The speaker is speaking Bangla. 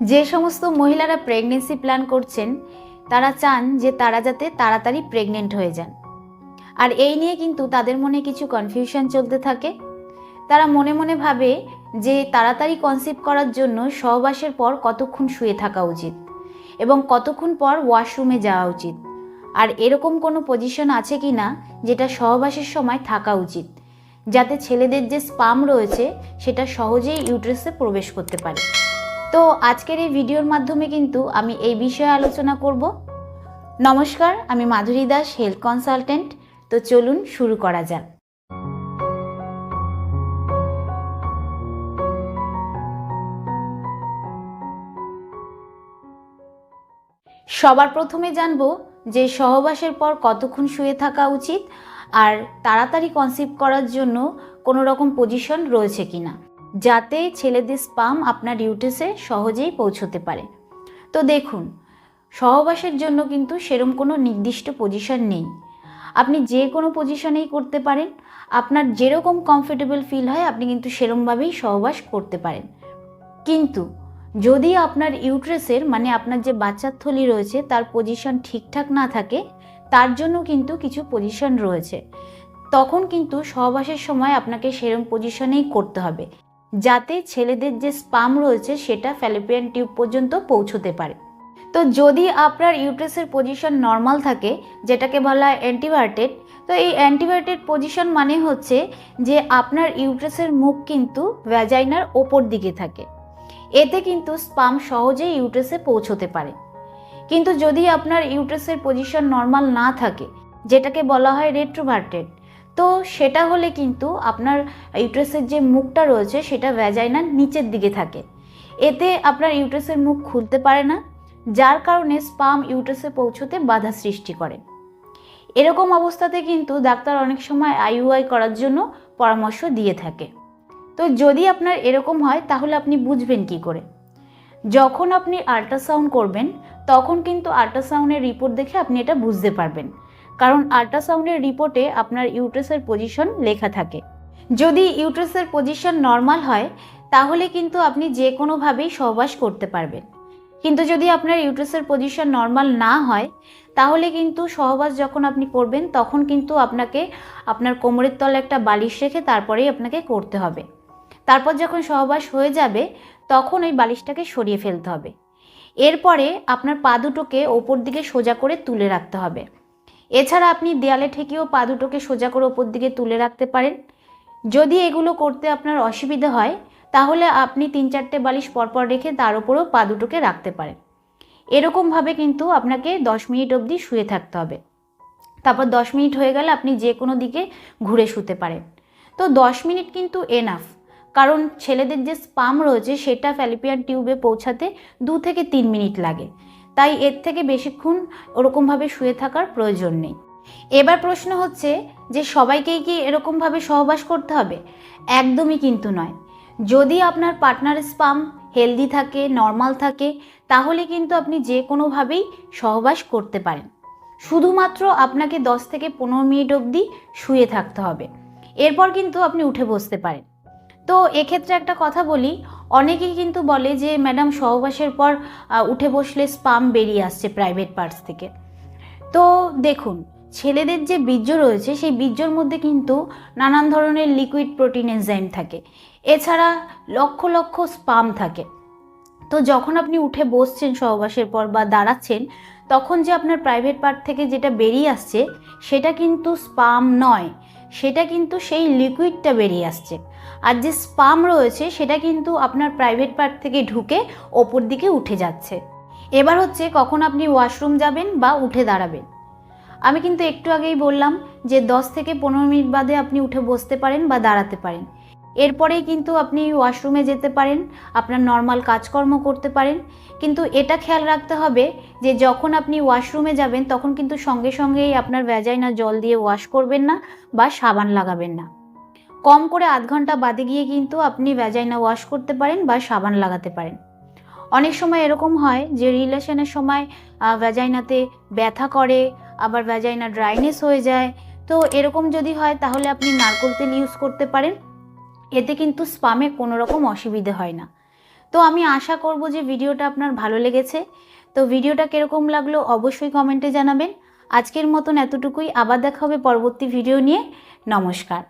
যে সমস্ত মহিলারা প্রেগনেন্সি প্ল্যান করছেন, তারা চান যে তারা যাতে তাড়াতাড়ি প্রেগনেন্ট হয়ে যান। আর এই নিয়ে কিন্তু তাদের মনে কিছু কনফিউশন চলতে থাকে। তারা মনে মনে ভাবে যে তাড়াতাড়ি কনসিভ করার জন্য সহবাসের পর কতক্ষণ শুয়ে থাকা উচিত এবং কতক্ষণ পর ওয়াশরুমে যাওয়া উচিত। আর এরকম কোনো পজিশন আছে কি না যেটা সহবাসের সময় থাকা উচিত, যাতে ছেলেদের যে স্পাম রয়েছে সেটা সহজেই ইউট্রেসে প্রবেশ করতে পারে। তো আজকের এই ভিডিওর মাধ্যমে কিন্তু আমি এই বিষয়ে আলোচনা করব। নমস্কার, আমি মাধুরী দাস, হেলথ কনসালটেন্ট। তো চলুন শুরু করা যাক। সবার প্রথমে জানব যে সহবাসের পর কতক্ষণ শুয়ে থাকা উচিত আর তাড়াতাড়ি কনসিভ করার জন্য কোনো রকম পজিশন রয়েছে কিনা। যাতে ছেলেদের স্পাম আপনার ইউটেসে সহজেই পৌঁছতে পারে। তো দেখুন, সহবাসের জন্য কিন্তু সেরম কোনো নির্দিষ্ট পজিশন নেই। আপনি যে কোনো পজিশনেই করতে পারেন। আপনার যেরকম কমফোর্টেবল ফিল হয়, আপনি কিন্তু সেরমভাবেই সহবাস করতে পারেন। কিন্তু যদি আপনার ইউট্রেসের মানে আপনার যে বাচ্চার থলি রয়েছে, তার পজিশন ঠিকঠাক না থাকে, তার জন্য কিন্তু কিছু পজিশন রয়েছে। তখন কিন্তু সহবাসের সময় আপনাকে সেরম পজিশনেই করতে হবে। যাতে ছেলেদের যে স্পাম রয়েছে সেটা ফ্যালোপিয়ান টিউব পর্যন্ত পৌঁছতে পারে। তো যদি আপনার ইউট্রেসের পজিশন নর্মাল থাকে, যেটাকে বলা হয় অ্যান্টিবায়োটেড তো এই অ্যান্টিবায়োটেড পজিশন মানে হচ্ছে যে আপনার ইউট্রেসের মুখ কিন্তু ভ্যাজাইনার ওপর দিকে থাকে। এতে কিন্তু স্পাম সহজেই ইউট্রেসে পৌঁছতে পারে। কিন্তু যদি আপনার ইউট্রেসের পজিশন নর্মাল না থাকে, যেটাকে বলা হয় রেট্রোভার্টেড তো সেটা হলে কিন্তু আপনার ইউট্রেসের যে মুখটা রয়েছে সেটা ভ্যাজাইনার নিচের দিকে থাকে। এতে আপনার ইউট্রেসের মুখ খুলতে পারে না, যার কারণে স্পাম ইউট্রেসে পৌঁছতে বাধা সৃষ্টি করে। এরকম অবস্থাতে কিন্তু ডাক্তার অনেক সময় আইইউআই করার জন্য পরামর্শ দিয়ে থাকে। তো যদি আপনার এরকম হয়, তাহলে আপনি বুঝবেন কি করে। যখন আপনি আল্ট্রাসাউন্ড করবেন, তখন কিন্তু আল্ট্রাসাউন্ডের রিপোর্ট দেখে আপনি এটা বুঝতে পারবেন। কারণ আল্ট্রাসাউন্ডের রিপোর্টে আপনার ইউট্রেসের পজিশন লেখা থাকে। যদি ইউট্রেসের পজিশন নর্মাল হয়, তাহলে কিন্তু আপনি যে কোনোভাবেই সহবাস করতে পারবেন। কিন্তু যদি আপনার ইউট্রেসের পজিশন নর্মাল না হয়, তাহলে কিন্তু সহবাস যখন আপনি করবেন, তখন কিন্তু আপনাকে আপনার কোমরের তলে একটা বালিশ রেখে তারপরেই আপনাকে করতে হবে। তারপর যখন সহবাস হয়ে যাবে, তখন ওই বালিশটাকে সরিয়ে ফেলতে হবে। এরপরে আপনার পা দুটোকে ওপর দিকে সোজা করে তুলে রাখতে হবে। এছাড়া আপনি দেয়ালে ঠেকেও পা দুটোকে সোজা করে ওপর দিকে তুলে রাখতে পারেন। যদি এগুলো করতে আপনার অসুবিধা হয়, তাহলে আপনি তিন চারটে বালিশ পরপর রেখে তার উপরেও পা দুটোকে রাখতে পারেন। এরকমভাবে কিন্তু আপনাকে দশ মিনিট অবধি শুয়ে থাকতে হবে। তারপর দশ মিনিট হয়ে গেলে আপনি যে কোনো দিকে ঘুরে শুতে পারেন। তো দশ মিনিট কিন্তু এনাফ কারণ ছেলেদের যে স্পাম রয়েছে, সেটা ফ্যালিপিয়ান টিউবে পৌঁছাতে দু থেকে তিন মিনিট লাগে। তাই এর থেকে বেশিক্ষণ ওরকমভাবে শুয়ে থাকার প্রয়োজন নেই। এবার প্রশ্ন হচ্ছে যে সবাইকেই কি এরকমভাবে সহবাস করতে হবে? একদমই কিন্তু নয়। যদি আপনার পার্টনার স্পাম হেলদি থাকে নর্মাল থাকে, তাহলে কিন্তু আপনি যে কোনোভাবেই সহবাস করতে পারেন। শুধুমাত্র আপনাকে দশ থেকে পনেরো মিনিট অবধি শুয়ে থাকতে হবে। এরপর কিন্তু আপনি উঠে বসতে পারেন। তো এক্ষেত্রে একটা কথা বলি অনেকেই কিন্তু বলে যে, ম্যাডাম, সহবাসের পর উঠে বসলে স্পাম বেরিয়ে আসছে প্রাইভেট পার্টস থেকে। তো দেখুন, ছেলেদের যে বীর্য রয়েছে, সেই বীর্যর মধ্যে কিন্তু নানান ধরনের লিকুইড প্রোটিন এনজাইম থাকে। এছাড়া লক্ষ লক্ষ স্পাম থাকে। তো যখন আপনি উঠে বসছেন সহবাসের পর বা দাঁড়াচ্ছেন, তখন যে আপনার প্রাইভেট পার্ট থেকে যেটা বেরিয়ে আসছে, সেটা কিন্তু স্পাম নয়। সেটা কিন্তু সেই লিকুইডটা বেরিয়ে আসছে। আর যে স্পাম রয়েছে, সেটা কিন্তু আপনার প্রাইভেট পার্ট থেকে ঢুকে ওপর দিকে উঠে যাচ্ছে। এবার হচ্ছে কখন আপনি ওয়াশরুম যাবেন বা উঠে দাঁড়াবেন। আমি কিন্তু একটু আগেই বললাম যে দশ থেকে পনেরো মিনিট বাদে আপনি উঠে বসতে পারেন বা দাঁড়াতে পারেন। এরপরেই কিন্তু আপনি ওয়াশরুমে যেতে পারেন, আপনার নর্মাল কাজকর্ম করতে পারেন। কিন্তু এটা খেয়াল রাখতে হবে যে যখন আপনি ওয়াশরুমে যাবেন, তখন কিন্তু সঙ্গে সঙ্গেই আপনার ভ্যাজাইনা জল দিয়ে ওয়াশ করবেন না বা সাবান লাগাবেন না। কম করে আধ ঘণ্টা বাদে গিয়ে কিন্তু আপনি ভ্যাজাইনা ওয়াশ করতে পারেন বা সাবান লাগাতে পারেন। অনেক সময় এরকম হয় যে রিলেশনের সময় ভ্যাজাইনাতে ব্যথা করে, আবার ভ্যাজাইনা ড্রাইনেস হয়ে যায়। তো এরকম যদি হয়, তাহলে আপনি নারকোল তেল ইউজ করতে পারেন। এতে কিন্তু স্পামে কোনো রকম অসুবিধে হয় না। তো আমি আশা করব যে ভিডিওটা আপনার ভালো লেগেছে। তো ভিডিওটা কীরকম লাগল অবশ্যই কমেন্টে জানাবেন। আজকের মতন এতটুকুই। আবার দেখা হবে পরবর্তী ভিডিও নিয়ে। নমস্কার।